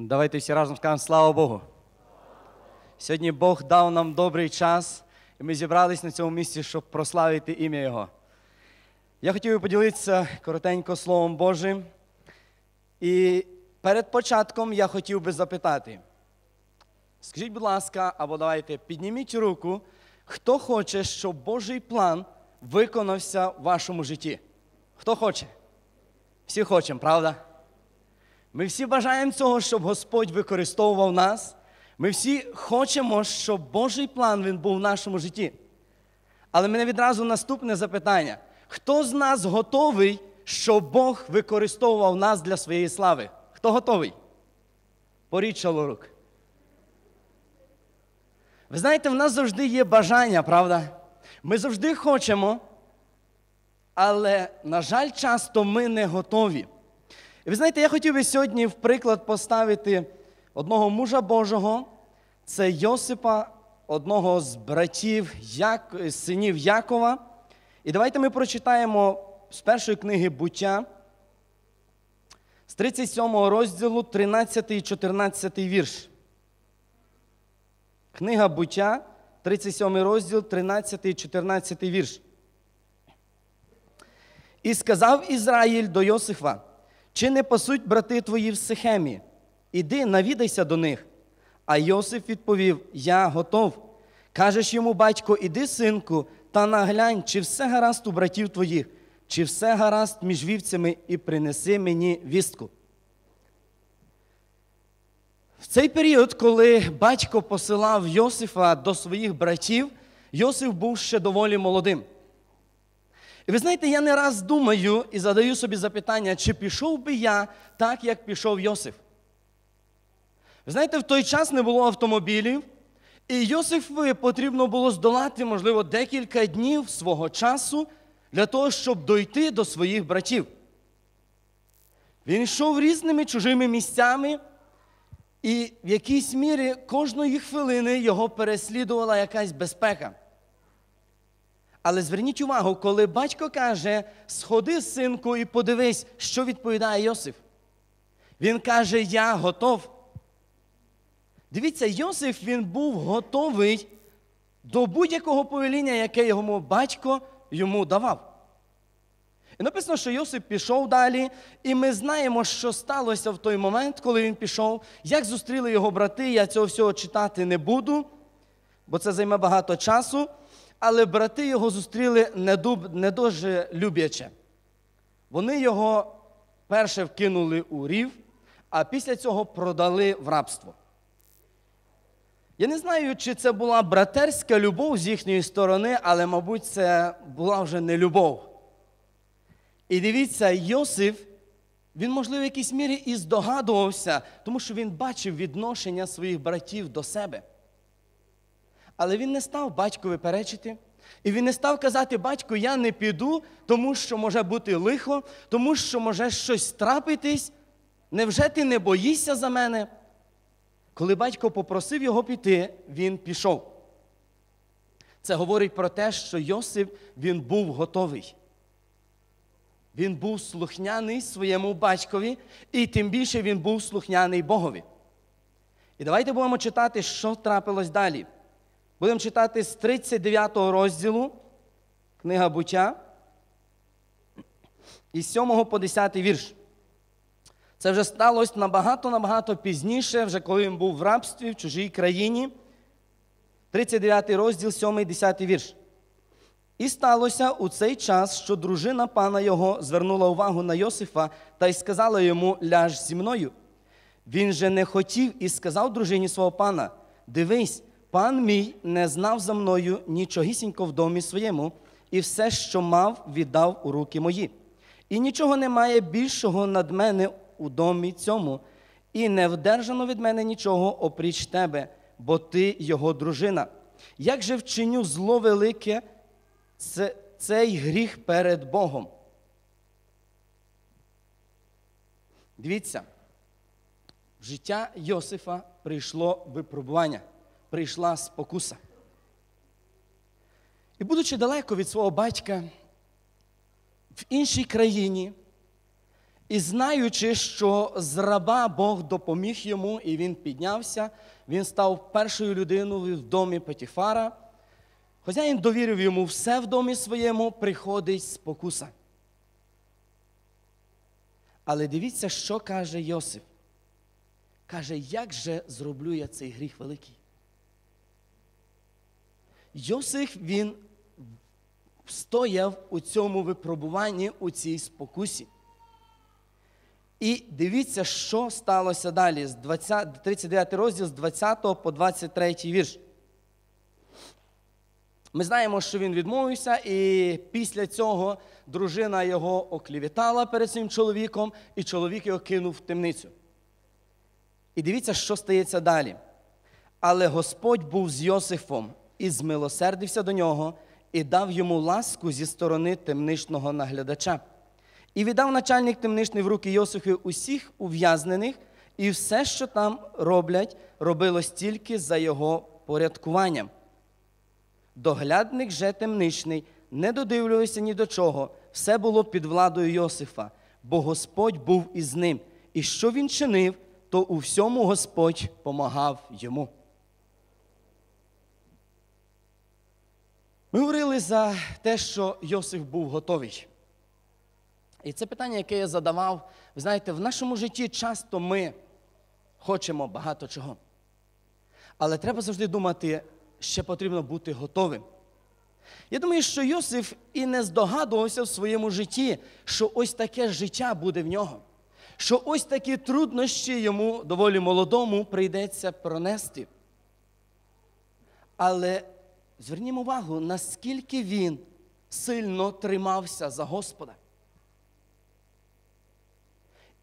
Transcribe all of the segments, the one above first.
Давайте всі разом скажемо слава Богу. Сьогодні Бог дав нам добрий час, і ми зібрались на цьому місці, щоб прославити ім'я Його. Я хотів би поділитися коротенько Словом Божим. І перед початком я хотів би запитати: скажіть, будь ласка, або давайте підніміть руку, хто хоче, щоб Божий план виконався в вашому житті? Хто хоче? Всі хочемо, правда? Ми всі бажаємо цього, щоб Господь використовував нас. Ми всі хочемо, щоб Божий план він був в нашому житті. Але мене відразу наступне запитання: хто з нас готовий, щоб Бог використовував нас для своєї слави? Хто готовий? Порічало рук. Ви знаєте, в нас завжди є бажання, правда? Ми завжди хочемо, але, на жаль, часто ми не готові. І ви знаєте, я хотів би сьогодні в приклад поставити одного мужа Божого, це Йосипа, одного з братів, Як... синів Якова. І давайте ми прочитаємо з першої книги буття, з 37 розділу, 13 і 14 вірш. Книга буття, 37 розділ, 13 і 14 вірш. І сказав Ізраїль до Йосифа, чи не пасуть брати твої в Сихемі? Іди, навідайся до них. А Йосиф відповів: Я готов. Кажеш йому, батько, іди, синку, та наглянь, чи все гаразд у братів твоїх, чи все гаразд між вівцями, і принеси мені вістку. В цей період, коли батько посилав Йосифа до своїх братів, Йосиф був ще доволі молодим. І ви знаєте, я не раз думаю і задаю собі запитання, чи пішов би я так, як пішов Йосиф. Ви знаєте, в той час не було автомобілів, і Йосифу потрібно було здолати, можливо, декілька днів свого часу для того, щоб дойти до своїх братів. Він йшов різними чужими місцями, і в якійсь мірі кожної хвилини його переслідувала якась безпека. Але зверніть увагу, коли батько каже, сходи, синку, і подивись, що відповідає Йосиф. Він каже, я готов. Дивіться, Йосиф він був готовий до будь-якого повеління, яке йому батько йому давав. І написано, що Йосип пішов далі, і ми знаємо, що сталося в той момент, коли він пішов, як зустріли його брати. Я цього всього читати не буду, бо це займе багато часу. Але брати його зустріли не дуже любляче. Вони його перше вкинули у рів, а після цього продали в рабство. Я не знаю, чи це була братерська любов з їхньої сторони, але, мабуть, це була вже не любов. І дивіться, Йосиф, він, можливо, в якійсь мірі і здогадувався, тому що він бачив відношення своїх братів до себе. Але він не став батькові перечити. І він не став казати, батько, я не піду, тому що може бути лихо, тому що може щось трапитись. Невже ти не боїшся за мене? Коли батько попросив його піти, він пішов. Це говорить про те, що Йосип він був готовий. Він був слухняний своєму батькові, і тим більше він був слухняний Богові. І давайте будемо читати, що трапилось далі. Будемо читати з 39 розділу книга буття із 7 по 10 вірш. Це вже сталося набагато-набагато пізніше, вже коли він був в рабстві в чужій країні. 39 розділ, 7 і 10 вірш. І сталося у цей час, що дружина пана його звернула увагу на Йосифа та й сказала йому ляж зі мною. Він же не хотів і сказав дружині свого пана: Дивись, пан мій не знав за мною нічогісінько в домі своєму, і все, що мав, віддав у руки мої. І нічого немає більшого над мене у домі цьому, і не вдержано від мене нічого опріч тебе, бо ти його дружина. Як же вчиню зло велике це, цей гріх перед Богом? Дивіться, в життя Йосифа прийшло випробування, прийшла спокуса. І, будучи далеко від свого батька в іншій країні, І знаючи, що з раба Бог допоміг йому, і він піднявся, він став першою людиною в домі Петіфара. Хазяїн довірив йому все в домі своєму, приходить спокуса. Але дивіться, що каже Йосип. Каже, як же зроблю я цей гріх великий? Йосиф він стояв у цьому випробуванні, у цій спокусі. І дивіться, що сталося далі, з 20, 39 розділ з 20 по 23 вірш. Ми знаємо, що він відмовився, і після цього дружина його оклівітала перед цим чоловіком, і чоловік його кинув в темницю. І дивіться, що стається далі. Але Господь був з Йосифом і змилосердився до нього, і дав йому ласку зі сторони темничного наглядача. І віддав начальник темничний в руки Йосифу усіх ув'язнених, і все, що там роблять, робилось тільки за його порядкуванням. Доглядник же темничний не додивлювався ні до чого, все було під владою Йосифа, бо Господь був із ним. І що він чинив, то у всьому Господь помагав йому. Ми говорили за те, що Йосиф був готовий. І це питання, яке я задавав, ви знаєте, в нашому житті часто ми хочемо багато чого. Але треба завжди думати, ще потрібно бути готовим. Я думаю, що Йосиф і не здогадувався в своєму житті, що ось таке життя буде в нього, що ось такі труднощі йому доволі молодому прийдеться пронести. Але звернімо увагу, наскільки він сильно тримався за Господа.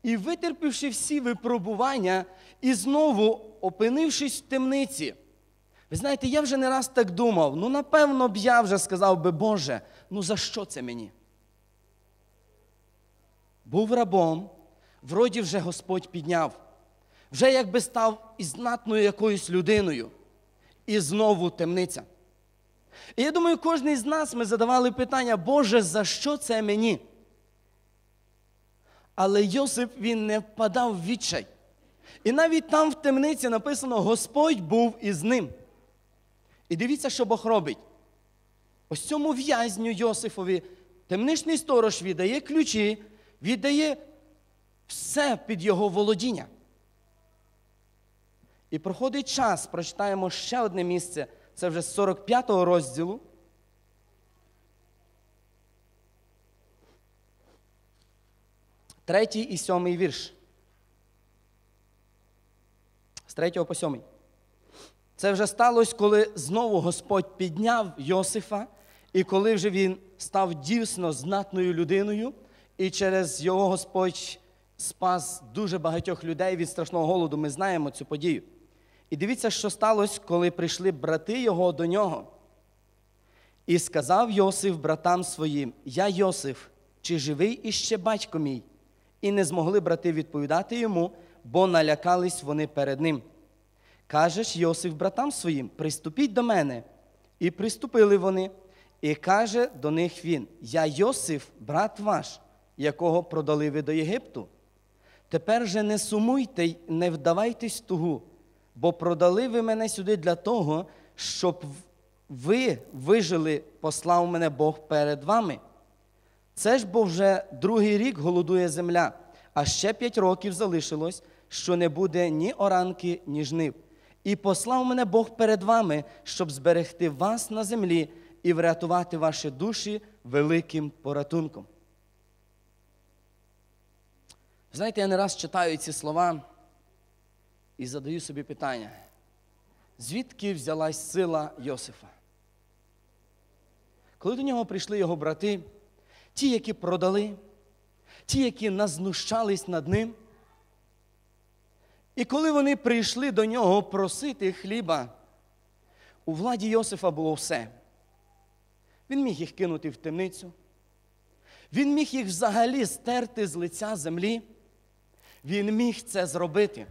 І витерпівши всі випробування, і знову опинившись в темниці. Ви знаєте, я вже не раз так думав, ну напевно б я вже сказав би, Боже, ну за що це мені? Був рабом, вроді вже Господь підняв, вже якби став і знатною якоюсь людиною, і знову темниця. І я думаю, кожен з нас ми задавали питання, Боже, за що це мені? Але Йосип він не впадав в відчай. І навіть там в темниці написано, Господь був із ним. І дивіться, що Бог робить. Ось цьому в'язню Йосифові темничний сторож віддає ключі, віддає все під його володіння. І проходить час, прочитаємо ще одне місце, це вже з 45-го розділу. Третій і сьомий вірш. З третього по сьомий. Це вже сталося, коли знову Господь підняв Йосифа, і коли вже він став дійсно знатною людиною, і через його Господь спас дуже багатьох людей від страшного голоду. Ми знаємо цю подію. І дивіться, що сталося, коли прийшли брати його до нього. І сказав Йосиф братам своїм: Я Йосиф, чи живий іще батько мій? І не змогли брати відповідати йому, бо налякались вони перед ним. Кажеш Йосиф братам своїм: Приступіть до мене. І приступили вони. І каже до них він: Я Йосиф, брат ваш, якого продали ви до Єгипту. Тепер же не сумуйте й не вдавайтесь тугу, бо продали ви мене сюди для того, щоб ви вижили, послав мене Бог перед вами. Це ж бо вже другий рік голодує земля, а ще п'ять років залишилось, що не буде ні оранки, ні жнив. І послав мене Бог перед вами, щоб зберегти вас на землі і врятувати ваші душі великим поратунком. Знаєте, я не раз читаю ці слова і задаю собі питання, звідки взялась сила Йосифа? Коли до нього прийшли його брати, ті, які продали, ті, які назнущались над ним. І коли вони прийшли до нього просити хліба, у владі Йосифа було все. Він міг їх кинути в темницю, він міг їх взагалі стерти з лиця землі. Він міг це зробити.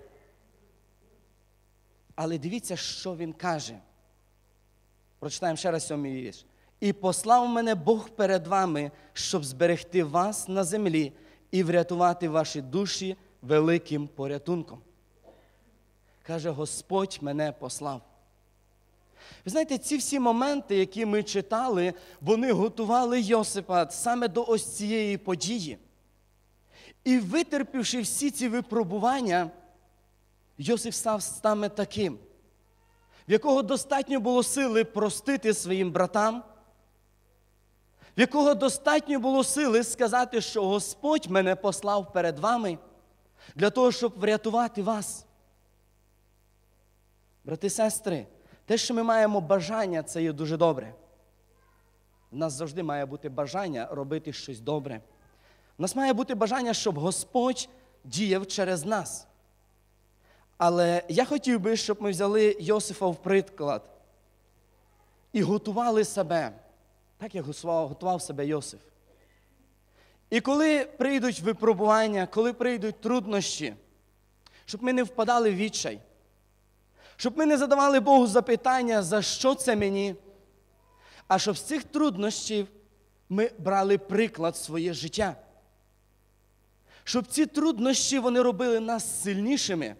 Але дивіться, що він каже. Прочитаємо ще раз сьомий вірш. І послав мене Бог перед вами, щоб зберегти вас на землі і врятувати ваші душі великим порятунком. Каже, Господь мене послав. Ви знаєте, ці всі моменти, які ми читали, вони готували Йосипа саме до ось цієї події. І витерпівши всі ці випробування, Йосип став саме таким, в якого достатньо було сили простити своїм братам, в якого достатньо було сили сказати, що Господь мене послав перед вами для того, щоб врятувати вас. Брати і сестри, те, що ми маємо бажання, це є дуже добре. У нас завжди має бути бажання робити щось добре. У нас має бути бажання, щоб Господь діяв через нас. Але я хотів би, щоб ми взяли Йосифа в приклад і готували себе, так як готував, себе Йосиф. І коли прийдуть випробування, коли прийдуть труднощі, щоб ми не впадали в відчай, щоб ми не задавали Богу запитання, за що це мені, а щоб з цих труднощів ми брали приклад своє життя. Щоб ці труднощі вони робили нас сильнішими.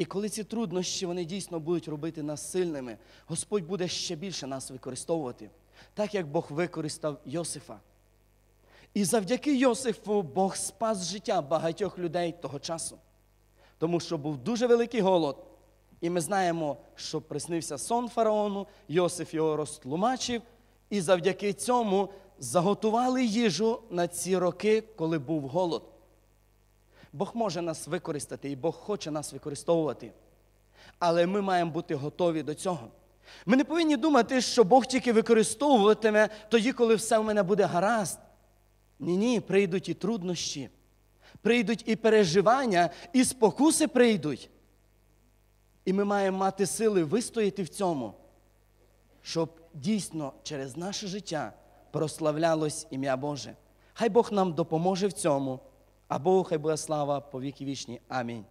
І коли ці труднощі вони дійсно будуть робити нас сильними, Господь буде ще більше нас використовувати, так як Бог використав Йосифа. І завдяки Йосифу Бог спас життя багатьох людей того часу. Тому що був дуже великий голод. І ми знаємо, що приснився сон фараону, Йосиф його розтлумачив, і завдяки цьому заготували їжу на ці роки, коли був голод. Бог може нас використати, і Бог хоче нас використовувати. Але ми маємо бути готові до цього. Ми не повинні думати, що Бог тільки використовуватиме тоді, коли все в мене буде гаразд. Ні, ні, прийдуть і труднощі, прийдуть і переживання, і спокуси прийдуть. І ми маємо мати сили вистояти в цьому, щоб дійсно через наше життя прославлялось ім'я Боже. Хай Бог нам допоможе в цьому, а Богу хай буде слава по віки вічні. Амінь.